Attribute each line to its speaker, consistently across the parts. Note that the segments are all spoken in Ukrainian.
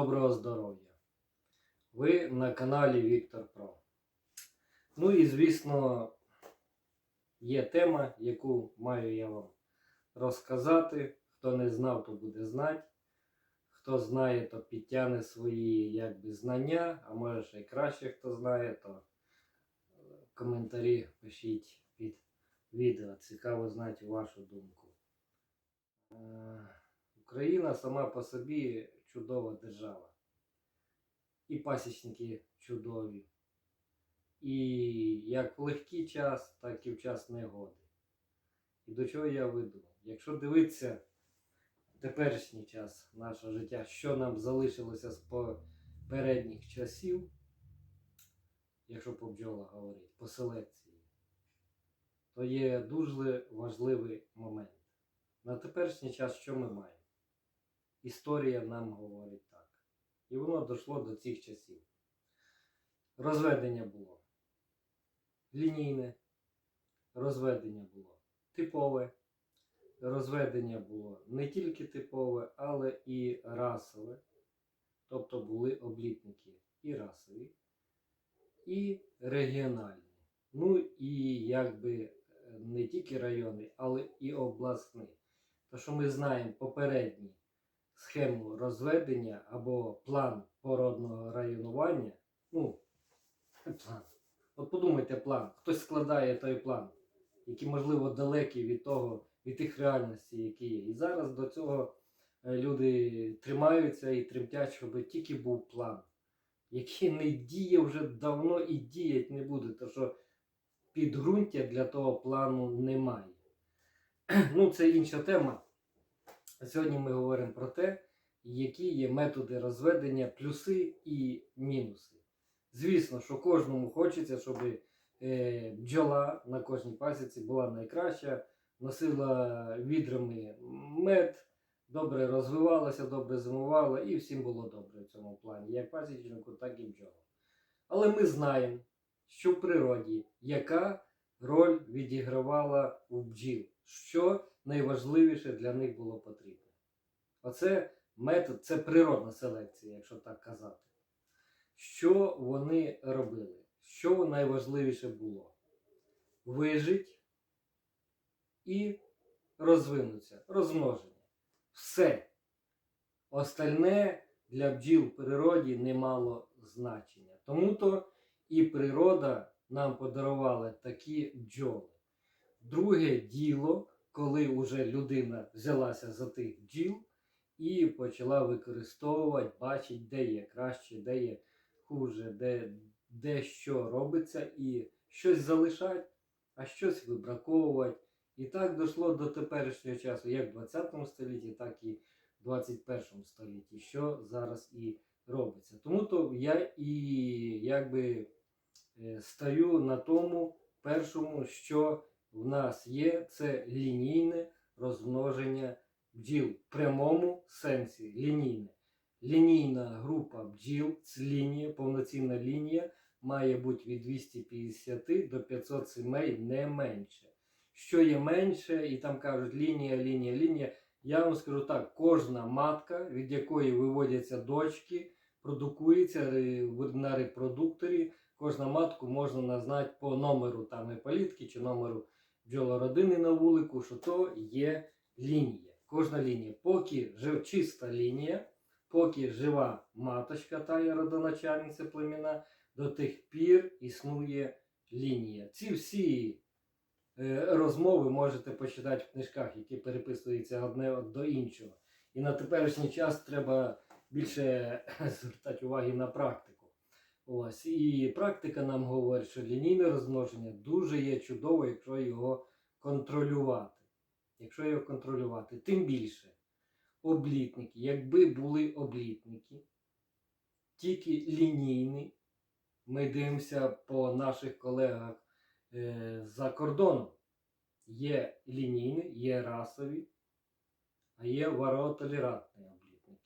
Speaker 1: доброго здоров'я! Ви на каналі Віктор Про. Ну і звісно, є тема, яку маю я вам розказати. Хто не знав, то буде знати. Хто знає, то підтягне свої якби, знання, а може ще краще, хто знає, то коментарі пишіть під відео. Цікаво знати вашу думку. Е, Україна сама по собі чудова держава. І пасічники чудові. І як в легкий час, так і в час негоди. І до чого я веду? Якщо дивитися теперішній час нашого життя, що нам залишилося з попередніх часів, якщо по бджолах говорити, по селекції, то є дуже важливий момент. На теперішній час що ми маємо? Історія нам говорить так. І воно дійшло до цих часів. Розведення було лінійне, розведення було типове, розведення було не тільки типове, але і расове. Тобто були облітники і расові, і регіональні. Ну і якби е, не тільки районні, але і обласні. То, що ми знаємо попередні схему розведення або план породного районування. Ну, план. От подумайте план. Хтось складає той план, який, можливо, далекий від того, від тих реальностей, які є. І зараз до цього е, люди тримаються і тремтять, щоб тільки був план, який не діє вже давно і діять не буде, тому що підґрунтя для того плану немає. Ну, це інша тема. Сьогодні ми говоримо про те, які є методи розведення, плюси і мінуси. Звісно, що кожному хочеться, щоб е, бджола на кожній пасіці була найкраща, носила відрами мед, добре розвивалася, добре зимувала і всім було добре в цьому плані, як пасічнику, так і бджолам. Але ми знаємо, що в природі яка роль відігравала у бджіл, що найважливіше для них було потрібно. Оце метод, це природна селекція, якщо так казати. Що вони робили? Що найважливіше було? Вижить і розвинуться, розмноження. Все. Остальне для бджіл в природі не мало значення. Тому то і природа нам подарувала такі бджоли. Друге діло, коли вже людина взялася за тих бджіл і почала використовувати, бачить, де є краще, де є хуже, де, де що робиться, і щось залишати, а щось вибраковувати. І так дійшло до теперішнього часу, як в 20 столітті, так і в 21 столітті, що зараз і робиться. Тому то я і якби е, стаю на тому першому, що в нас є, це лінійне розмноження бджіл в прямому сенсі. Лінійне. Лінійна група бджіл, це лінія, повноцінна лінія, має бути від 250 до 500 сімей не менше. Що є менше, і там кажуть лінія, лінія, лінія. Я вам скажу так: кожна матка, від якої виводяться дочки, продукується на репродукторі. Кожна матку можна назнати по номеру там політки чи номеру бджолородини на вулику, що то є лінія. Кожна лінія. Поки жив чиста лінія, поки жива маточка, та є родоначальниця племена, до тих пір існує лінія. Ці всі е, розмови можете почитати в книжках, які переписуються одне до іншого. І на теперішній час треба більше звертати уваги на практику. Ось. І практика нам говорить, що лінійне розмноження дуже є чудово, якщо його контролювати. Якщо його контролювати, тим більше облітники, якби були облітники, тільки лінійні, ми дивимося по наших колегах е, за кордоном. Є лінійні, є расові, а є варотолерантні облітники.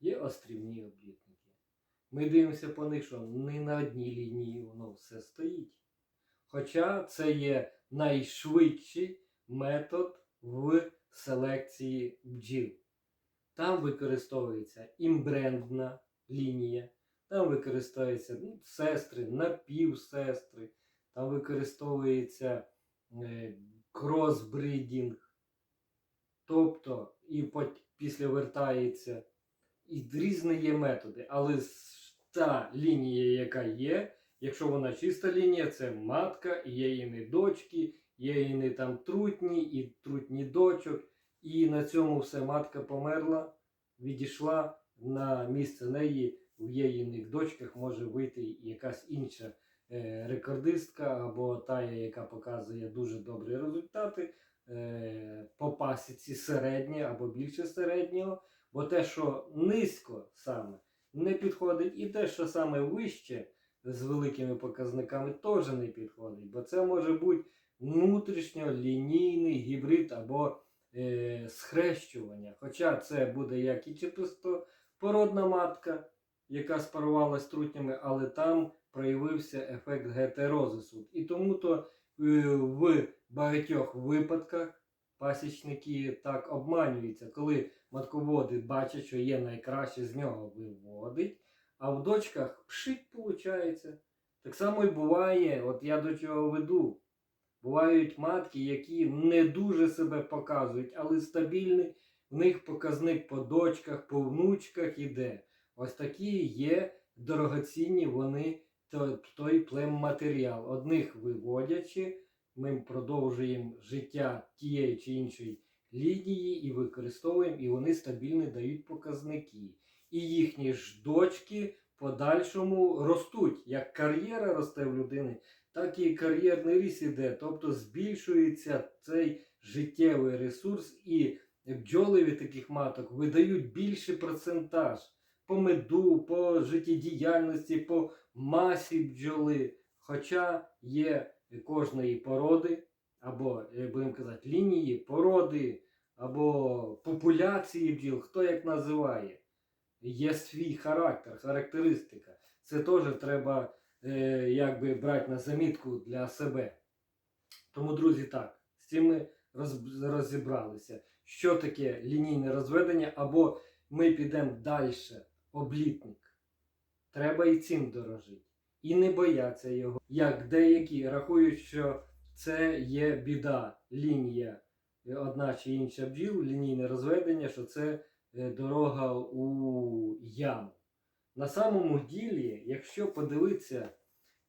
Speaker 1: Є острівні облітники. Ми дивимося по них, що не на одній лінії воно все стоїть. Хоча це є найшвидший метод в селекції бджіл. Там використовується імбрендна лінія, там використовуються ну, сестри, напівсестри, там використовується е, кросбридінг. Тобто, і після вертається. І різні є методи. Але та лінія, яка є, якщо вона чиста лінія, це матка, є її дочки, є там трутні і трутні дочок. І на цьому все матка померла, відійшла на місце неї в її дочках може вийти якась інша е, рекордистка або та, яка показує дуже добрі результати е, по пасіці середнє або більше середнього. Бо те, що низько саме не підходить, і те, що саме вище з великими показниками, теж не підходить. Бо це може бути внутрішньолінійний гібрид або е, схрещування. Хоча це буде як і чистопородна матка, яка спарувалась трутнями, але там проявився ефект гетерозису. І тому то е, в багатьох випадках пасічники так обманюються, коли матководи бачать, що є найкраще, з нього виводить, а в дочках пшик виходить. Так само і буває, от я до чого веду. Бувають матки, які не дуже себе показують, але стабільний в них показник по дочках, по внучках іде. Ось такі є дорогоцінні вони то- той племматеріал. Одних виводячи, ми продовжуємо життя тієї чи іншої лінії і використовуємо, і вони стабільно дають показники. І їхні ж дочки в подальшому ростуть. Як кар'єра росте в людини, так і кар'єрний ріст іде. Тобто збільшується цей життєвий ресурс, і бджоли від таких маток видають більший процентаж по меду, по життєдіяльності, по масі бджоли. Хоча є кожної породи, або, як будемо казати, лінії, породи, або популяції бджіл, хто як називає. Є свій характер, характеристика. Це теж треба е, якби брати на замітку для себе. Тому, друзі, так, з цим ми роз, розібралися. Що таке лінійне розведення, або ми підемо далі, облітник. Треба і цим дорожити. І не бояться його. Як деякі рахують, що це є біда, лінія одна чи інша бджіл, лінійне розведення, що це е, дорога у яму. На самому ділі, якщо подивитися,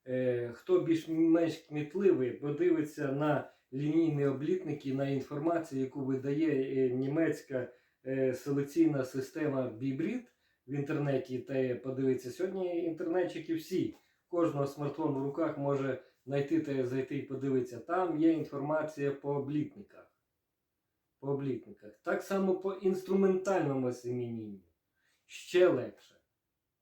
Speaker 1: е, хто більш-менш кмітливий, подивиться на лінійні облітники, на інформацію, яку видає е, німецька е, селекційна система Бібрід в інтернеті, та подивиться сьогодні інтернетчики всі. Кожного смартфон в руках може знайти та зайти і подивитися. Там є інформація по облітниках. По облітниках. Так само по інструментальному семінінню. Ще легше.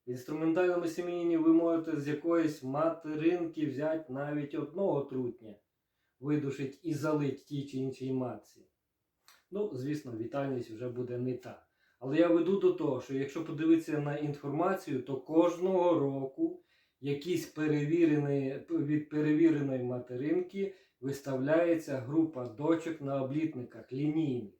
Speaker 1: В інструментальному семінінні ви можете з якоїсь материнки взяти навіть одного трутня, видушить і залить тій чи іншій матці. Ну, звісно, вітальність вже буде не та. Але я веду до того, що якщо подивитися на інформацію, то кожного року якісь перевірені, від перевіреної материнки виставляється група дочок на облітниках лінійних.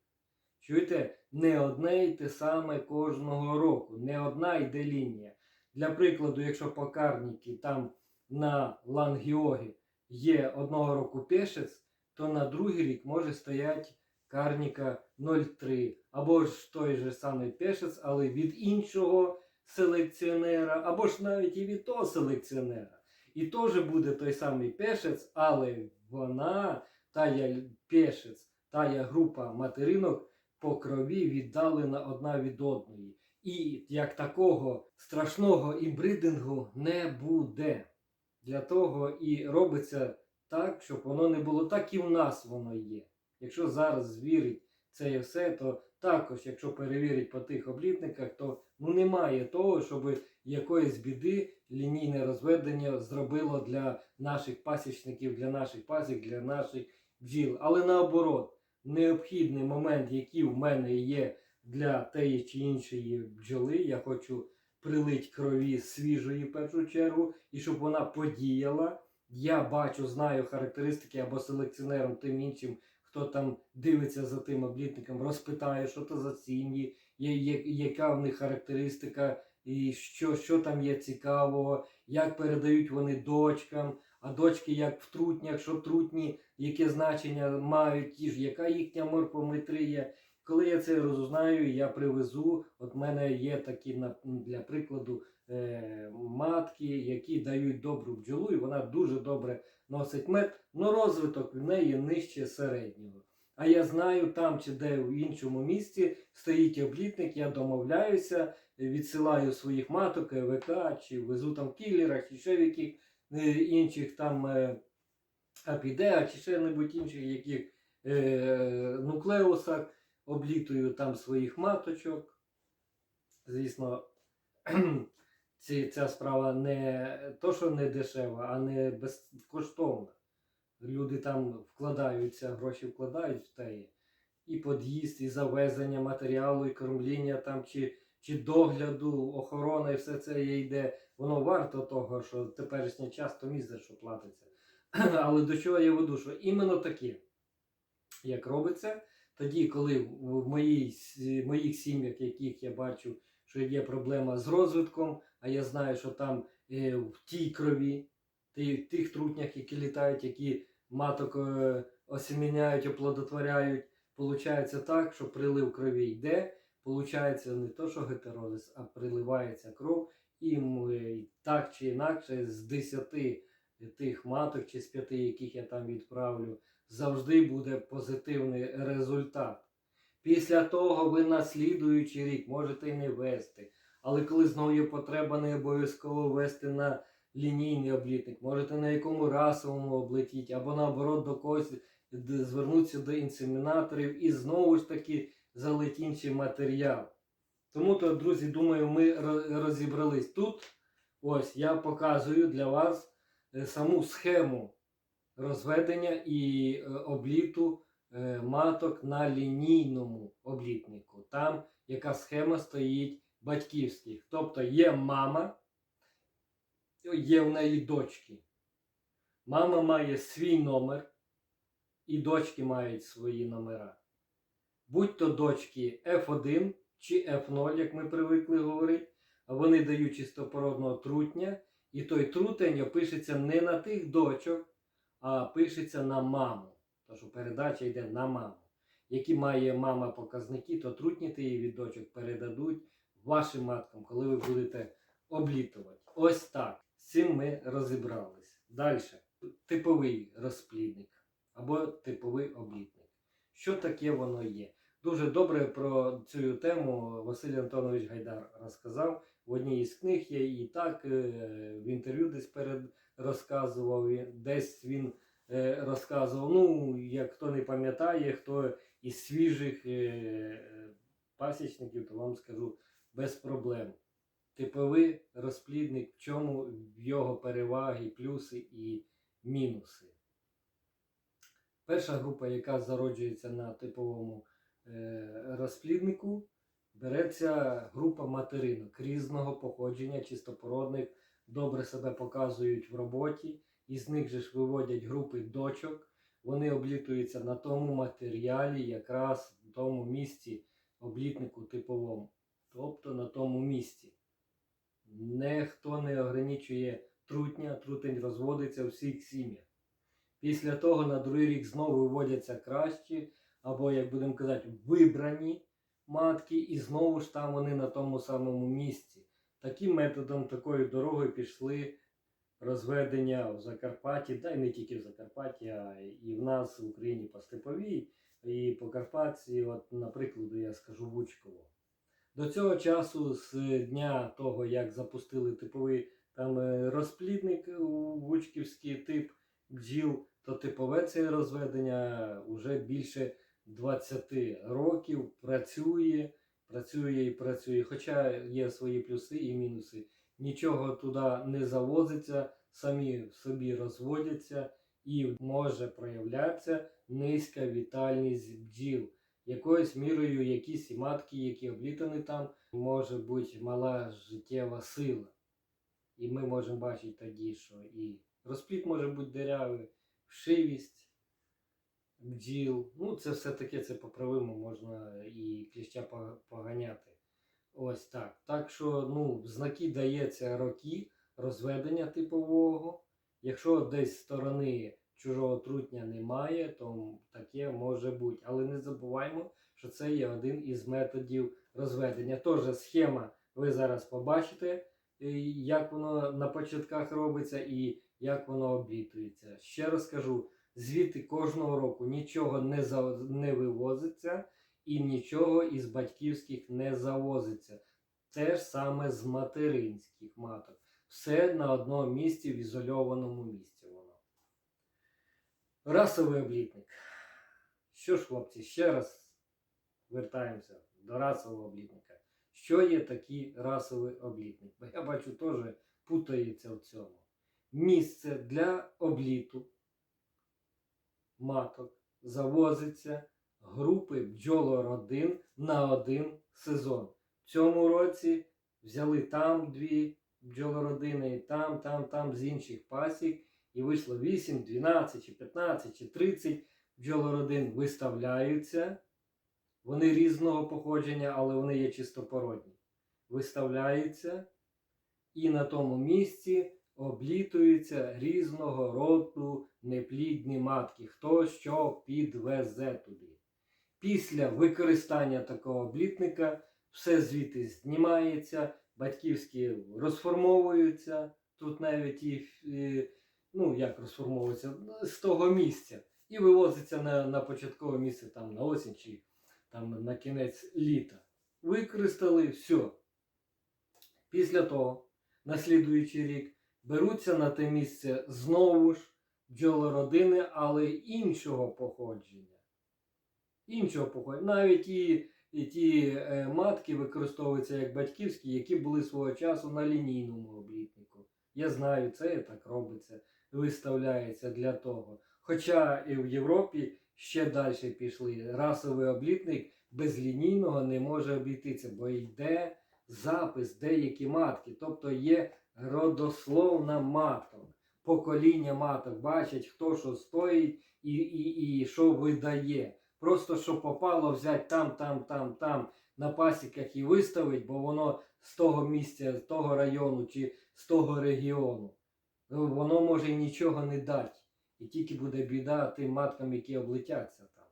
Speaker 1: Чуєте, не одне й те саме кожного року, не одна йде лінія. Для прикладу, якщо покарники там на лангіогі є одного року пешець, то на другий рік може стояти карніка 0,3. Або ж той же самий пешець, але від іншого селекціонера, або ж навіть і від того селекціонера. І теж буде той самий пешець, але вона, тая пешець, тая група материнок по крові віддалена одна від одної. І як такого страшного імбридингу не буде. Для того і робиться так, щоб воно не було так і в нас воно є. Якщо зараз звірить це і все, то також, якщо перевірить по тих облітниках, то ну немає того, щоб якоїсь біди лінійне розведення зробило для наших пасічників, для наших пасік, для наших бджіл. Але наоборот, необхідний момент, який в мене є для тієї чи іншої бджоли, я хочу прилить крові свіжої в першу чергу, і щоб вона подіяла. Я бачу, знаю характеристики або селекціонером тим іншим, хто там дивиться за тим облітником, розпитає, що то за сім'ї, яка в них характеристика, і що, що там є цікавого, як передають вони дочкам, а дочки як в трутнях, що трутні, яке значення мають, ті ж, яка їхня морфометрія. Коли я це розузнаю, я привезу. От в мене є такі для прикладу е, матки, які дають добру бджолу, і вона дуже добре носить мед, але розвиток в неї нижче середнього. А я знаю, там чи де в іншому місці стоїть облітник, я домовляюся, відсилаю своїх маток, ЕВК, чи везу там в кілерах, чи ще в яких е, інших там е, апідеа, чи ще небудь інших яких е, нуклеусах, облітую там своїх маточок. Звісно, ця справа не то, що не дешева, а не безкоштовна. Люди там вкладаються, гроші вкладають в те. І під'їзд, і завезення матеріалу, і кормління там, чи, чи догляду, охорона, і все це йде. Воно варто того, що теперішній час то мізер, що платиться. Але до чого я веду, що іменно таке, як робиться, тоді, коли в в моїй, моїх сім'ях, яких я бачу, що є проблема з розвитком, а я знаю, що там е, в тій крові, ті- тих трутнях, які літають, які маток е, осіміняють, оплодотворяють, получається так, що прилив крові йде, получається не то, що гетерозис, а приливається кров, і ми так чи інакше з 10 тих маток чи з 5, яких я там відправлю, завжди буде позитивний результат. Після того ви на слідуючий рік можете не вести. Але коли знову є потреба, не обов'язково вести на лінійний облітник, можете на якому расовому облетіти, або наоборот до когось звернутися до інсемінаторів і знову ж таки залить інший матеріал. Тому то, друзі, думаю, ми розібрались тут. Ось я показую для вас е, саму схему розведення і е, обліту е, маток на лінійному облітнику. Там яка схема стоїть батьківських. Тобто є мама, є в неї дочки. Мама має свій номер, і дочки мають свої номера. Будь то дочки F1 чи F0, як ми привикли говорити, вони дають чистопородного трутня, і той трутень пишеться не на тих дочок, а пишеться на маму. Що передача йде на маму. Які має мама показники, то трутні її від дочок передадуть вашим маткам, коли ви будете облітувати. Ось так. З цим ми розібрались. Далі. Типовий розплідник або типовий облітник. Що таке воно є? Дуже добре про цю тему Василь Антонович Гайдар розказав. В одній із книг є і так е, в інтерв'ю десь перед розказував, десь він е, розказував. Ну, як хто не пам'ятає, хто із свіжих е, пасічників, то вам скажу без проблем. Типовий розплідник, в чому його переваги, плюси і мінуси. Перша група, яка зароджується на типовому е, розпліднику, береться група материнок різного походження, чистопородних, добре себе показують в роботі. Із них же ж виводять групи дочок. Вони облітуються на тому матеріалі, якраз в тому місці облітнику типовому, тобто на тому місці. Ніхто не ограничує трутня, трутень розводиться у всіх сім'ях. Після того на другий рік знову виводяться кращі, або, як будемо казати, вибрані матки, і знову ж там вони на тому самому місці. Таким методом, такою дорогою пішли розведення в Закарпатті, та й не тільки в Закарпатті, а і в нас в Україні по Степовій, і по Карпатці, от, наприклад, я скажу Вучково. До цього часу, з дня того, як запустили типовий там е, розплідник Вучківський тип бджіл, то типове це розведення вже більше 20 років працює, працює і працює. Хоча є свої плюси і мінуси. Нічого туди не завозиться, самі в собі розводяться і може проявлятися низька вітальність бджіл. Якоюсь мірою якісь матки, які облітані там, може бути мала життєва сила. І ми можемо бачити тоді, що і розпліт може бути дирявий, вшивість бджіл. Ну, це все таке, це поправимо, можна і кліща поганяти. Ось так. Так що, ну, знаки дається роки розведення типового. Якщо десь сторони чужого трутня немає, то таке може бути. Але не забуваймо, що це є один із методів розведення. Тож схема ви зараз побачите, е, як воно на початках робиться і як воно облітується. Ще раз кажу, звідти кожного року нічого не, за, не вивозиться і нічого із батьківських не завозиться. Те ж саме з материнських маток. Все на одному місці, в ізольованому місці воно. Расовий облітник. Що ж, хлопці, ще раз вертаємося до расового облітника. Що є такий расовий облітник? Бо я бачу, теж путається в цьому. Місце для обліту маток завозиться групи бджолородин на один сезон. В цьому році взяли там дві бджолородини, і там, там, там з інших пасік, і вийшло 8, 12, чи 15, чи 30 бджолородин виставляються. Вони різного походження, але вони є чистопородні. Виставляються і на тому місці облітуються різного роду неплідні матки, хто що підвезе туди. Після використання такого облітника все звідти знімається, батьківські розформовуються. Тут навіть і, е, ну як розформовуються, з того місця. І вивозиться на, на початкове місце там на осінь чи там на кінець літа. Використали все. Після того, на слідуючий рік, беруться на те місце знову ж бджолородини, але іншого походження. Іншого походження. Навіть і, і ті е, матки використовуються як батьківські, які були свого часу на лінійному облітнику. Я знаю, це так робиться, виставляється для того. Хоча і в Європі ще далі пішли. Расовий облітник без лінійного не може обійтися, бо йде запис деякі матки. Тобто є родословна маток. Покоління маток бачать, хто що стоїть і, і, і що видає. Просто що попало, взяти там, там, там, там на пасіках і виставить, бо воно з того місця, з того району чи з того регіону. Ну, Воно може і нічого не дати. І тільки буде біда тим маткам, які облетяться там.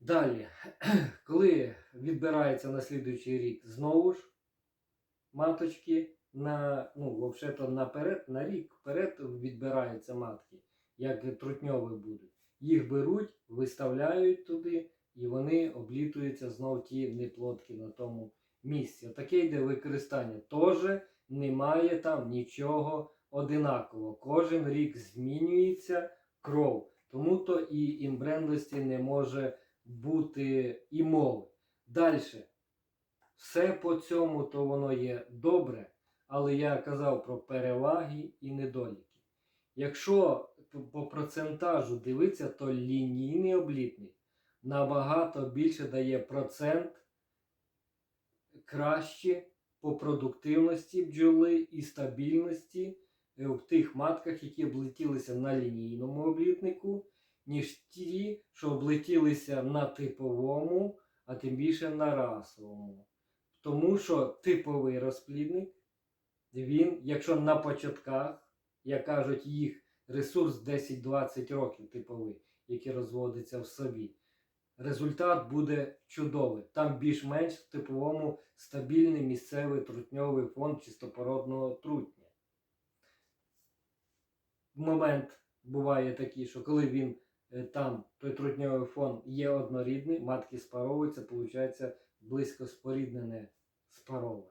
Speaker 1: Далі, коли відбирається на слідуючий рік знову ж маточки, на, ну, взагалі наперед, на рік вперед відбираються матки, як трутньові будуть. Їх беруть, виставляють туди, і вони облітуються знов ті неплодки на тому місці. Таке йде використання. Теж немає там нічого одинакового. Кожен рік змінюється кров. Тому то і імбрендлості не може бути і мови. Далі. Все по цьому то воно є добре, але я казав про переваги і недоліки. Якщо по процентажу дивитися, то лінійний облітник набагато більше дає процент краще по продуктивності бджоли і стабільності е, в тих матках, які облетілися на лінійному облітнику, ніж ті, що облетілися на типовому, а тим більше на расовому. Тому що типовий розплідник, він, якщо на початках, як кажуть, їх ресурс 10-20 років типовий, який розводиться в собі, результат буде чудовий. Там більш-менш в типовому стабільний місцевий трутньовий фонд чистопородного трутня. Момент буває такий, що коли він е, там, той трутньовий фон є однорідний, матки спаровуються, виходить близько споріднене спароване.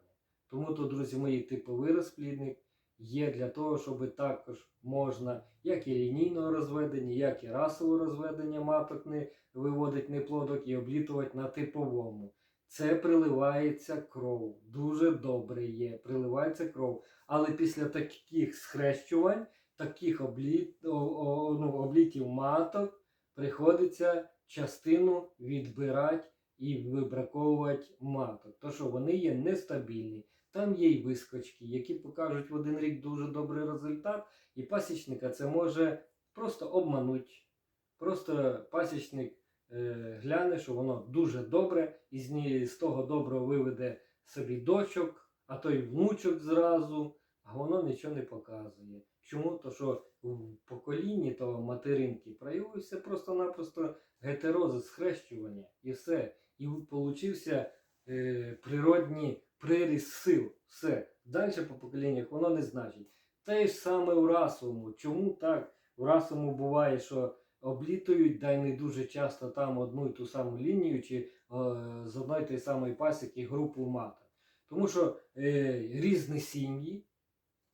Speaker 1: Тому то, друзі мої, типовий розплідник є для того, щоб також можна як і лінійного розведення, як і расового розведення маток не виводить неплодок і облітувати на типовому. Це приливається кров. Дуже добре є. Приливається кров. Але після таких схрещувань, таких обліт, ну, облітів маток, приходиться частину відбирати і вибраковувати маток. То що вони є нестабільні. Там є й вискочки, які покажуть в один рік дуже добрий результат, і пасічника це може просто обманути. Просто пасічник е, гляне, що воно дуже добре, і з, того доброго виведе собі дочок, а то й внучок зразу, а воно нічого не показує. Чому? То що в поколінні того материнки проявився просто-напросто гетерозис, схрещування і все. І получився е, природній приріст сил. Все. Далі по поколіннях воно не значить. Те ж саме у расовому. Чому так? У расовому буває, що облітують, да й не дуже часто там одну і ту саму лінію, чи е, з одної тої самої пасіки групу маток. Тому що е, різні сім'ї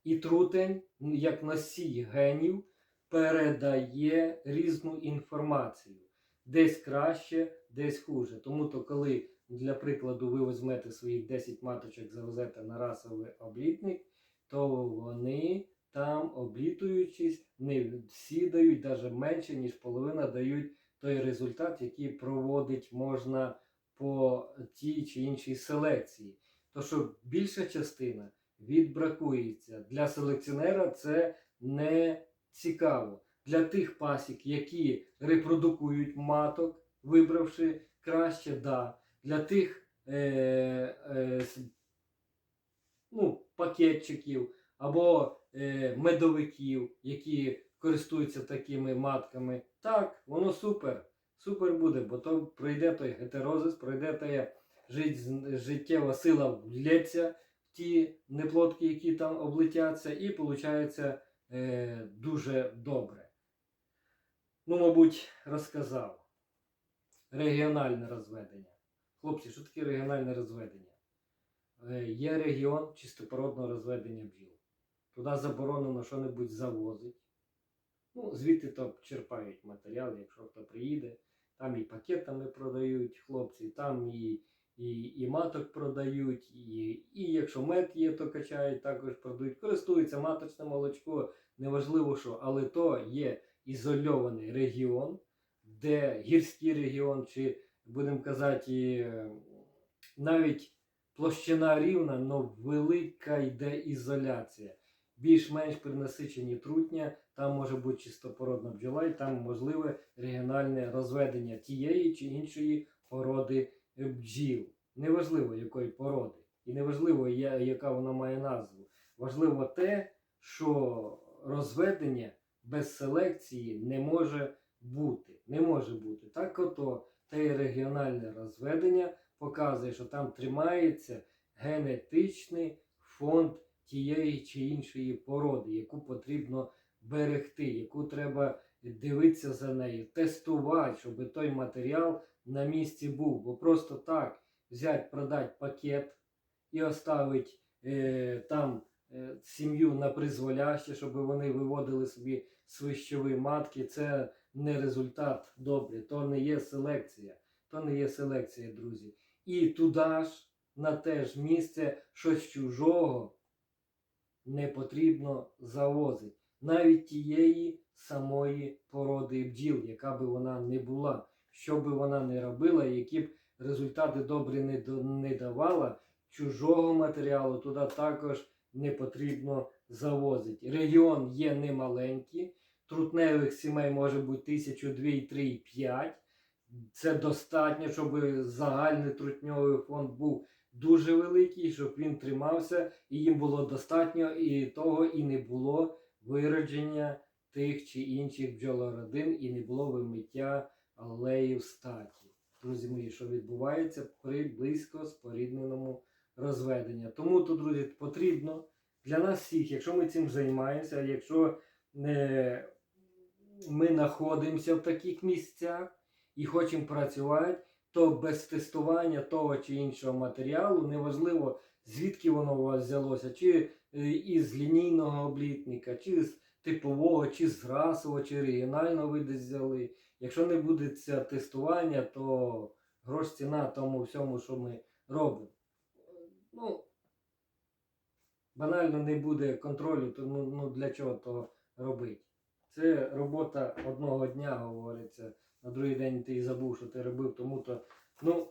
Speaker 1: і трутень, як носій генів, передає різну інформацію. Десь краще, десь хуже. Тому то, коли, для прикладу, ви візьмете своїх 10 маточок, завезете на расовий облітник, то вони там, облітуючись, не всі дають, навіть менше, ніж половина дають той результат, який проводить можна по тій чи іншій селекції. То що більша частина відбракується. Для селекціонера це не цікаво. Для тих пасік, які репродукують маток, вибравши краще, да. Для тих е, е, ну, пакетчиків або е, медовиків, які користуються такими матками, так, воно супер. Супер буде, бо то пройде той гетерозис, пройде та жит- життєва сила влється в ті неплодки, які там облетяться, і виходить е, дуже добре. Ну, мабуть, розказав. Регіональне розведення. Хлопці, що таке регіональне розведення? Е, Є регіон чистопородного розведення бджіл. Туди заборонено що-небудь завозити. Ну, звідти то черпають матеріал, якщо хто приїде. Там і пакетами продають хлопці, там і, і, і маток продають, і, і якщо мед є, то качають, також продають. Користуються маточне молочко, неважливо що, але то є ізольований регіон, де гірський регіон, чи будемо казати, е, навіть площина рівна, але велика йде ізоляція. Більш-менш при насиченні трутня, там може бути чистопородна бджола, і там можливе регіональне розведення тієї чи іншої породи бджіл. Неважливо якої породи. І неважливо, яка вона має назву. Важливо те, що розведення без селекції не може бути. Не може бути. Так ото те регіональне розведення показує, що там тримається генетичний фонд тієї чи іншої породи, яку потрібно берегти, яку треба дивитися за нею, тестувати, щоб той матеріал на місці був. Бо просто так взяти, продати пакет і оставити е, там сім'ю на призволяще, щоб вони виводили собі свищові матки, це не результат добрий, то не є селекція. То не є селекція, друзі. І туди ж, на те ж місце, щось чужого не потрібно завозити. Навіть тієї самої породи бджіл, яка би вона не була, що би вона не робила, які б результати добрі не, давала, чужого матеріалу туди також не потрібно завозити. Регіон є немаленький, трутневих сімей може бути тисячу, дві, три, і п'ять. Це достатньо, щоб загальний трутньовий фонд був дуже великий, щоб він тримався, і їм було достатньо і того, і не було виродження тих чи інших бджолородин, і не було вимиття алеїв статі. Друзі мої, що відбувається при близько спорідненому розведенні. Тому то, друзі, потрібно для нас всіх, якщо ми цим займаємося, якщо е, ми знаходимося в таких місцях і хочемо працювати, то без тестування того чи іншого матеріалу, неважливо звідки воно у вас взялося, чи е, із лінійного облітника, чи з типового, чи з расового, чи регіонального ви десь взяли. Якщо не буде це тестування, то грош ціна тому всьому, що ми робимо. Ну, банально не буде контролю, то ну, ну для чого то робити? Це робота одного дня, говориться. На другий день ти забув, що ти робив, тому то, ну,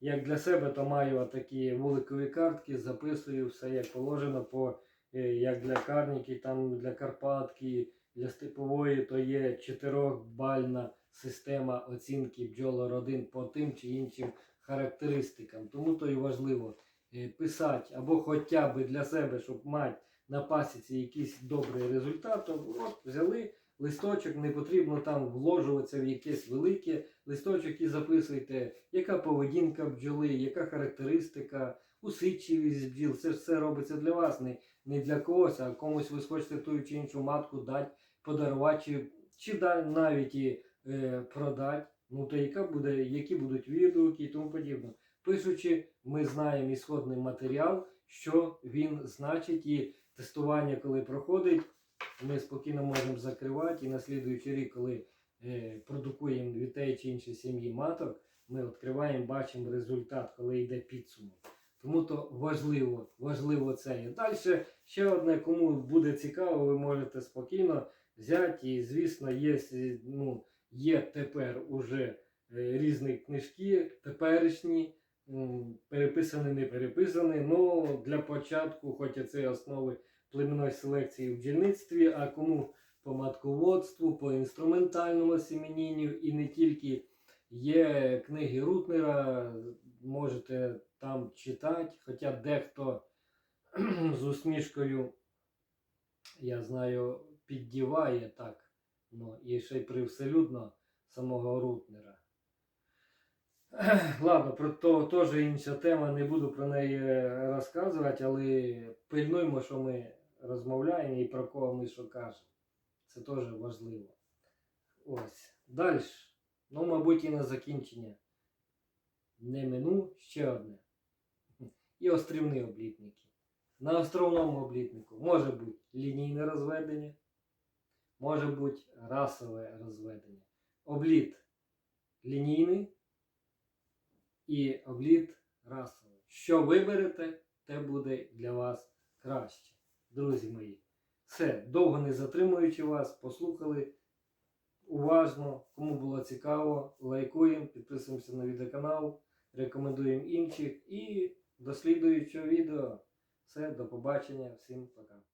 Speaker 1: як для себе, то маю такі вуликові картки, записую все як положено, по, е, як для карніки, там для Карпатки, для степової то є чотирьохбальна система оцінки бджолородин по тим чи іншим характеристикам. Тому то і важливо е, писати або хоча б для себе, щоб мати на пасіці якийсь добрий результат, то от взяли листочок, не потрібно там вложуватися в якесь велике листочок і записуйте, яка поведінка бджоли, яка характеристика, усидчивість бджіл. Це все робиться для вас, не, не для когось, а комусь ви схочете ту чи іншу матку дати, подарувати, чи, чи навіть і е, продати. Ну то яка буде, які будуть відгуки і тому подібне. Пишучи, ми знаємо ісходний матеріал, що він значить, і тестування, коли проходить, ми спокійно можемо закривати. І на слідуючий рік, коли е, продукуємо тієї чи іншої сім'ї маток, ми відкриваємо, бачимо результат, коли йде підсумок. Тому то важливо, важливо це. І далі ще одне, кому буде цікаво, ви можете спокійно взяти. І, звісно, є, ну, є тепер уже е, різні книжки, теперішні, переписані, не переписані. Ну, для початку, хоч це основи племінної селекції в бджільництві, а кому по матководству, по інструментальному семенінню і не тільки є книги Рутнера, можете там читати, хоча дехто з усмішкою, я знаю, піддіває так, ну, і ще й привселюдно самого Рутнера. Ладно, про то теж інша тема, не буду про неї розказувати, але пильнуємо, що ми розмовляємо і про кого ми що кажемо. Це теж важливо. Ось. Далі. Ну, мабуть, і на закінчення. Не мину ще одне. І острівні облітники. На островному облітнику може бути лінійне розведення, може бути расове розведення. Обліт лінійний і обліт расовий. Що виберете, те буде для вас краще. Друзі мої. Все, довго не затримуючи вас, послухали уважно. Кому було цікаво, лайкуємо, підписуємося на відеоканал, рекомендуємо інших і до слідуючого відео. Все, до побачення, всім пока.